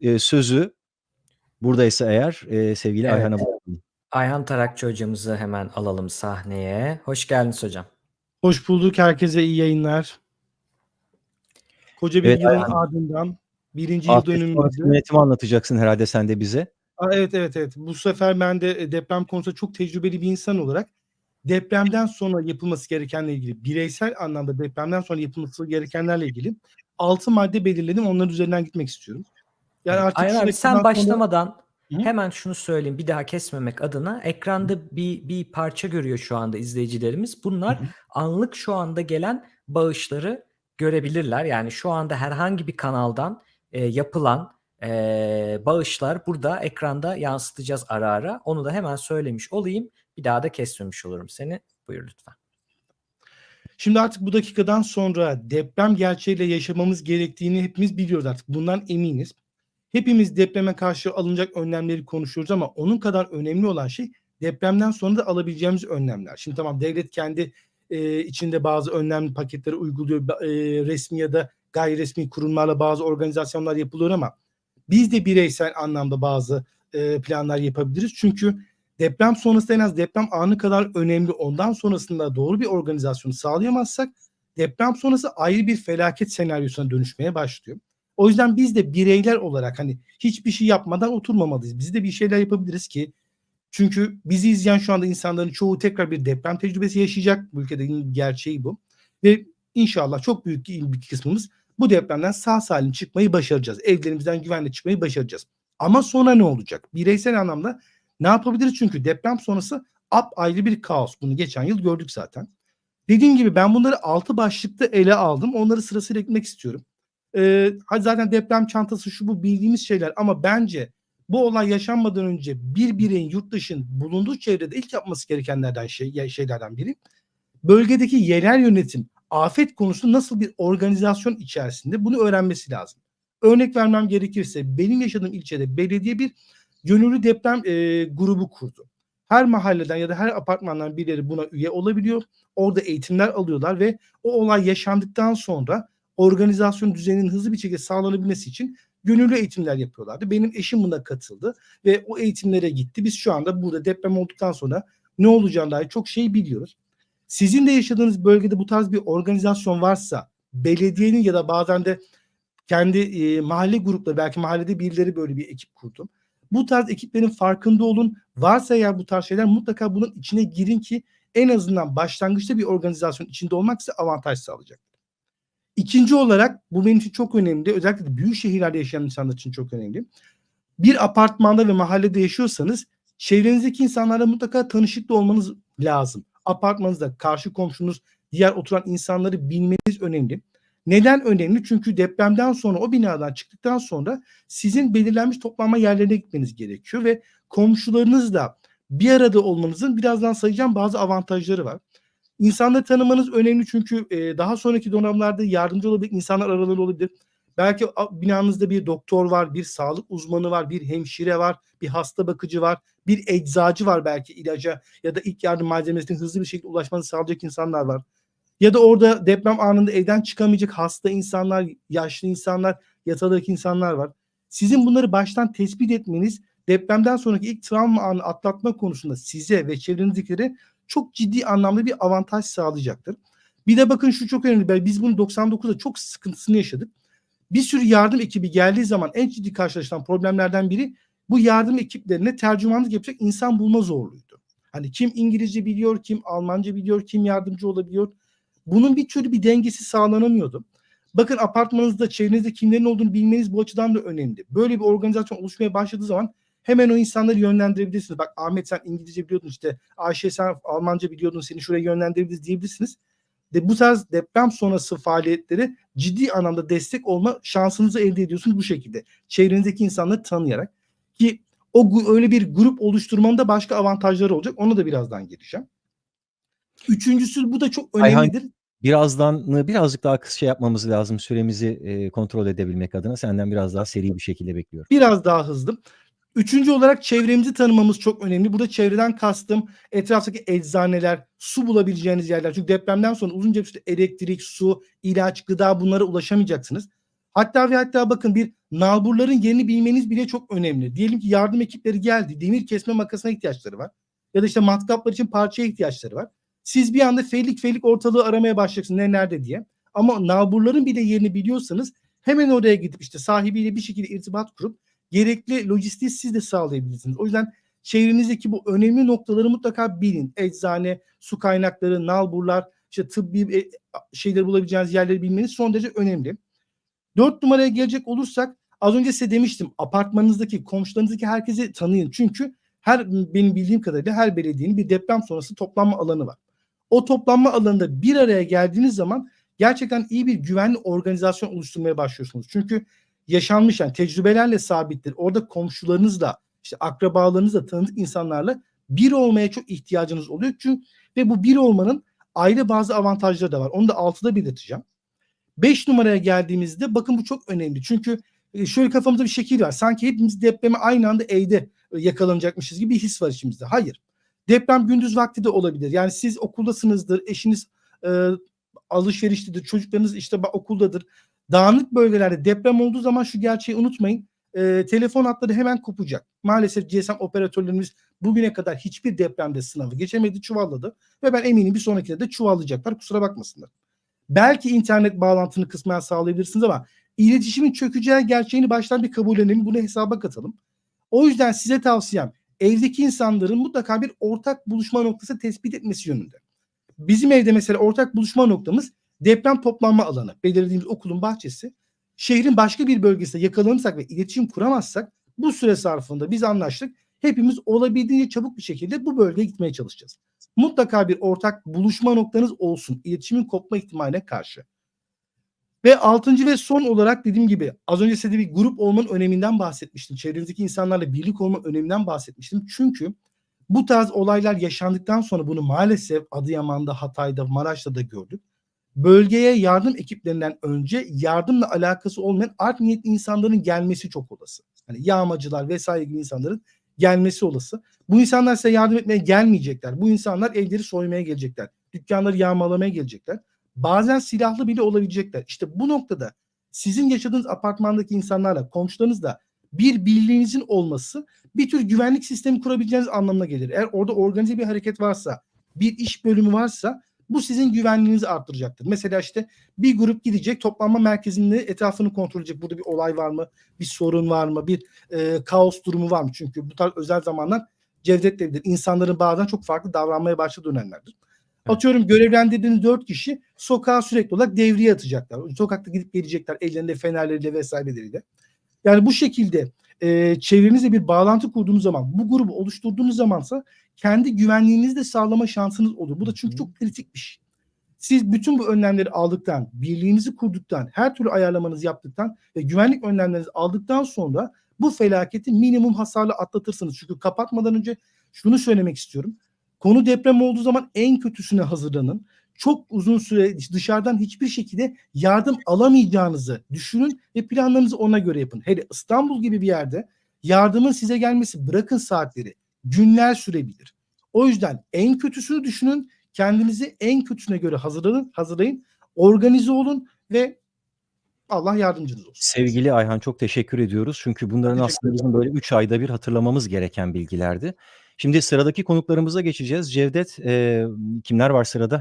eee, sözü buradaysa eğer, eee, sevgili Evet. Ayhan'a bırakalım. Ayhan Tarakçı hocamızı hemen alalım sahneye. Hoş geldiniz hocam. Hoş bulduk. Herkese iyi yayınlar. Koca bir Evet, yılın Ayhan. ardından 1. yıl Afet dönümümüzde yönetimi anlatacaksın herhâlde sen de bize. A, evet, evet, evet. Bu sefer ben de, eee, deprem konusunda çok tecrübeli bir insan olarak depremden sonra yapılması gerekenle ilgili, bireysel anlamda depremden sonra yapılması gerekenlerle ilgili 6 madde belirledim. Onların üzerinden gitmek istiyorum. Yani artık şu abi sen sonra başlamadan hı. hemen şunu söyleyeyim bir daha kesmemek adına. Ekranda bir bir parça görüyor şu anda izleyicilerimiz. Bunlar hı. anlık şu anda gelen bağışları görebilirler. Yani şu anda herhangi bir kanaldan, eee, yapılan, eee, bağışlar burada ekranda yansıtacağız ara ara. Onu da hemen söylemiş olayım. Bir daha da kesmemiş olurum seni. Buyur lütfen. Şimdi artık bu dakikadan sonra deprem gerçeğiyle yaşamamız gerektiğini hepimiz biliyoruz artık. Bundan eminiz. Hepimiz depreme karşı alınacak önlemleri konuşuyoruz ama onun kadar önemli olan şey depremden sonra da alabileceğimiz önlemler. Şimdi tamam devlet kendi, eee, içinde bazı önlem paketleri uyguluyor. Eee, resmi ya da gayri resmi kurumlarla bazı organizasyonlar yapılıyor ama biz de bireysel anlamda bazı, eee, planlar yapabiliriz. Çünkü deprem sonrası en az deprem anı kadar önemli. Ondan sonrasında doğru bir organizasyonu sağlayamazsak deprem sonrası ayrı bir felaket senaryosuna dönüşmeye başlıyor. O yüzden biz de bireyler olarak, hani, hiçbir şey yapmadan oturmamalıyız. Biz de bir şeyler yapabiliriz ki çünkü bizi izleyen şu anda insanların çoğu tekrar bir deprem tecrübesi yaşayacak. Bu ülkenin gerçeği bu ve inşallah çok büyük bir kısmımız bu depremden sağ salim çıkmayı başaracağız. Evlerimizden güvenle çıkmayı başaracağız. Ama sonra ne olacak? Bireysel anlamda ne yapabiliriz? Çünkü deprem sonrası apayrı bir kaos. Bunu geçen yıl gördük zaten. Dediğim gibi ben bunları 6 başlıkta ele aldım. Onları sırasıyla gitmek istiyorum. Hadi zaten deprem çantası şu bu bildiğimiz şeyler ama bence bu olay yaşanmadan önce bir bireyin yurt dışın bulunduğu çevrede ilk yapması gerekenlerden şey şeylerden biri bölgedeki yerel yönetim afet konusunda nasıl bir organizasyon içerisinde bunu öğrenmesi lazım. Örnek vermem gerekirse benim yaşadığım ilçede belediye bir gönüllü deprem, eee, grubu kurdu. Her mahalleden ya da her apartmandan birileri buna üye olabiliyor. Orada eğitimler alıyorlar ve o olay yaşandıktan sonra organizasyon düzeninin hızlı bir şekilde sağlanabilmesi için gönüllü eğitimler yapıyorlardı. Benim eşim buna katıldı ve o eğitimlere gitti. Biz şu anda burada deprem olduktan sonra ne olacağına dair çok şey biliyoruz. Sizin de yaşadığınız bölgede bu tarz bir organizasyon varsa belediyenin ya da bazen de kendi, eee, mahalle grupları belki mahallede birileri böyle bir ekip kurdu. Bu tarz ekiplerin farkında olun. Varsa eğer bu tarz şeyler mutlaka bunun içine girin ki en azından başlangıçta bir organizasyon içinde olmak size avantaj sağlayacaktır. 2'nci olarak bu benim için çok önemli. Özellikle de büyük şehirlerde yaşayan insanlar için çok önemli. Bir apartmanda ve mahallede yaşıyorsanız çevrenizdeki insanlarla mutlaka tanışıklı olmanız lazım. Apartmanınızda karşı komşunuz, diğer oturan insanları bilmeniz önemli. Neden önemli? Çünkü depremden sonra o binadan çıktıktan sonra sizin belirlenmiş toplanma yerlerine gitmeniz gerekiyor ve komşularınızla bir arada olmanızın birazdan sayacağım bazı avantajları var. İnsanları tanımanız önemli çünkü, eee, daha sonraki dönemlerde yardımcı olabilir, insanlar araları olabilir. Belki binanızda bir doktor var, bir sağlık uzmanı var, bir hemşire var, bir hasta bakıcı var, bir eczacı var belki ilaca ya da ilk yardım malzemesine hızlı bir şekilde ulaşmanızı sağlayacak insanlar var. Ya da orada deprem anında evden çıkamayacak hasta insanlar, yaşlı insanlar, yatağındaki insanlar var. Sizin bunları baştan tespit etmeniz depremden sonraki ilk travma anını atlatma konusunda size ve çevrenizdekilere çok ciddi anlamda bir avantaj sağlayacaktır. Bir de bakın şu çok önemli. Biz bunu 99'da çok sıkıntısını yaşadık. Bir sürü yardım ekibi geldiği zaman en ciddi karşılaşılan problemlerden biri bu yardım ekiplerine tercümanlık yapacak insan bulma zorluğuydu. Hani kim İngilizce biliyor, kim Almanca biliyor, kim yardımcı olabiliyor. Bunun bir türlü bir dengesi sağlanamıyordu. Bakın apartmanınızda çevrenizde kimlerin olduğunu bilmeniz bu açıdan da önemli. Böyle bir organizasyon oluşmaya başladığı zaman hemen o insanları yönlendirebilirsiniz. Bak Ahmet sen İngilizce biliyordun işte Ayşe sen Almanca biliyordun seni şuraya yönlendirebiliriz diyebilirsiniz. De bu tarz deprem sonrası faaliyetlere ciddi anlamda destek olma şansınızı elde ediyorsunuz bu şekilde. Çevrenizdeki insanları tanıyarak ki o öyle bir grup oluşturmanın da başka avantajları olacak. Ona da birazdan geleceğim. Üçüncüsü bu da çok önemlidir. Ayhan, birazdan birazcık daha kısa şey yapmamız lazım süremizi, eee, kontrol edebilmek adına. Senden biraz daha seri bir şekilde bekliyorum. Biraz daha hızlı. Üçüncü olarak çevremizi tanımamız çok önemli. Burada çevreden kastım etraftaki eczaneler, su bulabileceğiniz yerler. Çünkü depremden sonra uzunca bir süre elektrik, su, ilaç, gıda bunlara ulaşamayacaksınız. Hatta ve hatta bakın bir nalburların yerini bilmeniz bile çok önemli. Diyelim ki yardım ekipleri geldi. Demir kesme makasına ihtiyaçları var. Ya da işte matkaplar için parçaya ihtiyaçları var. Siz bir anda felik felik ortalığı aramaya başlayacaksınız ne nerede diye. Ama nalburların bile yerini biliyorsanız hemen oraya gidip işte sahibiyle bir şekilde irtibat kurup gerekli lojistiği siz de sağlayabilirsiniz. O yüzden çevrenizdeki bu önemli noktaları mutlaka bilin. Eczane, su kaynakları, nalburlar, işte tıbbi e, şeyleri bulabileceğiniz yerleri bilmeniz son derece önemli. Dört numaraya gelecek olursak az önce size demiştim apartmanınızdaki komşularınızdaki herkesi tanıyın. Çünkü her benim bildiğim kadarıyla her belediyenin bir deprem sonrası toplanma alanı var. O toplanma alanında bir araya geldiğiniz zaman gerçekten iyi bir güvenli organizasyon oluşturmaya başlıyorsunuz. Çünkü yaşanmış yani tecrübelerle sabittir. Orada komşularınızla, işte akrabalarınızla, tanıdık insanlarla bir olmaya çok ihtiyacınız oluyor. Çünkü ve bu bir olmanın ayrı bazı avantajları da var. Onu da altıda belirteceğim. 5 numaraya geldiğimizde bakın bu çok önemli. Çünkü e, şöyle kafamızda bir şekil var. Sanki hepimiz depreme aynı anda evde e, yakalanacakmışız gibi bir his var içimizde. Hayır. Deprem gündüz vakti de olabilir. Yani siz okuldasınızdır, eşiniz e, alışveriştedir, çocuklarınız işte okuldadır. Dağınık bölgelerde deprem olduğu zaman şu gerçeği unutmayın. E, telefon hatları hemen kopacak. Maalesef GSM operatörlerimiz bugüne kadar hiçbir depremde sınavı geçemedi, çuvalladı. Ve ben eminim bir sonrakinde de çuvallayacaklar. Kusura bakmasınlar. Belki internet bağlantını kısmen sağlayabilirsiniz ama iletişimin çökeceği gerçeğini baştan bir kabullenelim. Bunu hesaba katalım. O yüzden size tavsiyem evdeki insanların mutlaka bir ortak buluşma noktası tespit etmesi yönünde. Bizim evde mesela ortak buluşma noktamız deprem toplanma alanı. Belirlediğimiz okulun bahçesi. Şehrin başka bir bölgesinde yakalanırsak ve iletişim kuramazsak bu süre zarfında biz anlaştık. Hepimiz olabildiğince çabuk bir şekilde bu bölgeye gitmeye çalışacağız. Mutlaka bir ortak buluşma noktanız olsun. iletişimin kopma ihtimaline karşı. Ve altıncı ve son olarak dediğim gibi az önce size bir grup olmanın öneminden bahsetmiştim. Çevrenizdeki insanlarla birlik olma öneminden bahsetmiştim. Çünkü bu tarz olaylar yaşandıktan sonra bunu maalesef Adıyaman'da, Hatay'da, Maraş'ta da gördük. Bölgeye yardım ekiplerinden önce yardımla alakası olmayan art niyetli insanların gelmesi çok olası. Hani yağmacılar vesaire gibi insanların gelmesi olası. Bu insanlar size yardım etmeye gelmeyecekler. Bu insanlar evleri soymaya gelecekler. Dükkanları yağmalamaya gelecekler. Bazen silahlı bile olabilecekler. İşte bu noktada sizin yaşadığınız apartmandaki insanlarla, komşularınızla bir birliğinizin olması bir tür güvenlik sistemi kurabileceğiniz anlamına gelir. Eğer orada organize bir hareket varsa, bir iş bölümü varsa bu sizin güvenliğinizi arttıracaktır. Mesela işte bir grup gidecek toplanma merkezinde etrafını kontrol edecek. Burada bir olay var mı? Bir sorun var mı? Bir e, kaos durumu var mı? Çünkü bu tarz özel zamanlar cevdetlebilir. İnsanların bazen çok farklı davranmaya başladığı dönemlerdir. Evet. Atıyorum görevlendirdiğiniz dört kişi sokağa sürekli olarak devriye atacaklar. Sokakta gidip gelecekler ellerinde fenerleriyle vesaireleriyle. Yani bu şekilde e, çevrenizle bir bağlantı kurduğunuz zaman, bu grubu oluşturduğunuz zamansa kendi güvenliğinizi de sağlama şansınız olur. Bu da çünkü çok kritik bir şey. Siz bütün bu önlemleri aldıktan, birliğinizi kurduktan, her türlü ayarlamanızı yaptıktan ve güvenlik önlemlerinizi aldıktan sonra bu felaketi minimum hasarla atlatırsınız. Çünkü kapatmadan önce şunu söylemek istiyorum. Konu deprem olduğu zaman en kötüsüne hazırlanın. Çok uzun süre dışarıdan hiçbir şekilde yardım alamayacağınızı düşünün ve planlarınızı ona göre yapın. Hele İstanbul gibi bir yerde yardımın size gelmesi bırakın saatleri, günler sürebilir. O yüzden en kötüsünü düşünün, kendinizi en kötüsüne göre hazırlayın, hazırlayın, organize olun ve Allah yardımcınız olsun. Sevgili Ayhan çok teşekkür ediyoruz. Çünkü bunların Teşekkür aslında bizim böyle 3 ayda bir hatırlamamız gereken bilgilerdi. Şimdi sıradaki konuklarımıza geçeceğiz. Cevdet, eee, kimler var sırada?